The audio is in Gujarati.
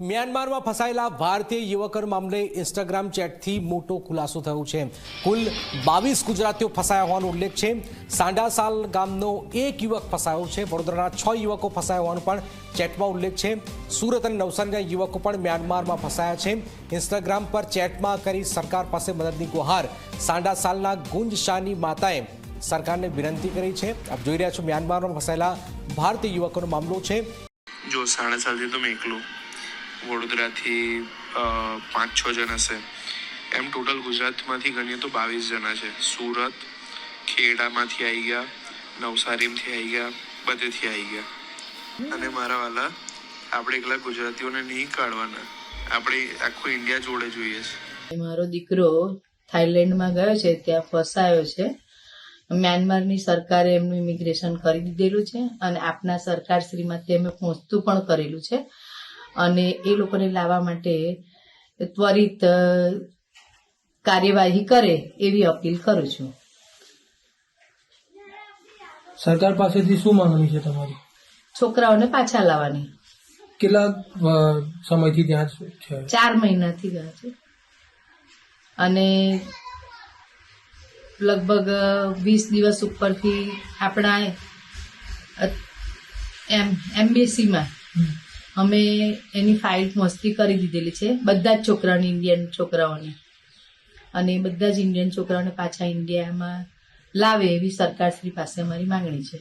મ્યાનમારમાં ફસાયેલા ભારતીય યુવકર મામલે ઇન્સ્ટાગ્રામ ચેટથી મોટો ખુલાસો થયો છે. કુલ બાવીસ ગુજરાતીઓ ફસાયા હોવાનો ઉલ્લેખ છે. સાંડાસાલ ગામનો એક યુવક ફસાયો છે. વડોદરાના છ યુવકો ફસાયા હોવાનો પણ ચેટમાં ઉલ્લેખ છે. સુરત અને નવસારીના યુવકો પણ મ્યાનમારમાં ફસાયા છે. ઇન્સ્ટાગ્રામ પર ચેટમાં કરી સરકાર પાસે મદદની ગુહાર. સાંડાસાલના ગુંજ શાહની માતાએ સરકારને વિનંતી કરી છે. આપ જોઈ રહ્યા છો મ્યાનમારમાં ફસાયેલા ભારતીય યુવકોનો મામલો છે. જો સાડા સાલથી તો મેં એકલો. વડોદરાથી પાંચ છ જણ હશે. એમ ટોટલ ગુજરાતમાંથી ગણીએ તો બાવીસ જણા છે. સુરત, ખેડામાંથી આવી ગયા, નવસારીમાંથી આવી ગયા, બધેથી આવી ગયા. અને મારા વાલા, આપણે એકલા ગુજરાતીઓને નહીં કાઢવાના. આપણે આખું ઇન્ડિયા જોડે જોઈએ છે. મારો દીકરો થાઈલેન્ડમાં ગયો છે, ત્યાં ફસાયો છે. મ્યાનમારની સરકારે એમનું ઇમિગ્રેશન કરી દીધેલું છે અને આપના સરકારશ્રીમાં તેમે પહોંચતું પણ કરેલું છે. અને એ લોકોને લાવવા માટે ત્વરિત કાર્યવાહી કરે એવી અપીલ કરું છું. સરકાર પાસેથી શું માંગણી છે તમારી? છોકરાઓને પાછા લાવવાની. કેટલા સમયથી ત્યાં છે ચાર મહિનાથી ગયા છે. અને લગભગ વીસ દિવસ ઉપરથી આપણા એમ એમ્બેસીમાં અમે એની ફાઇલ મસ્તી કરી દીધેલી છે. બધા જ છોકરાઓની ઇન્ડિયન છોકરાઓની. અને બધા જ ઇન્ડિયન છોકરાઓને પાછા ઇન્ડિયામાં લાવે એવી સરકારશ્રી પાસે અમારી માંગણી છે.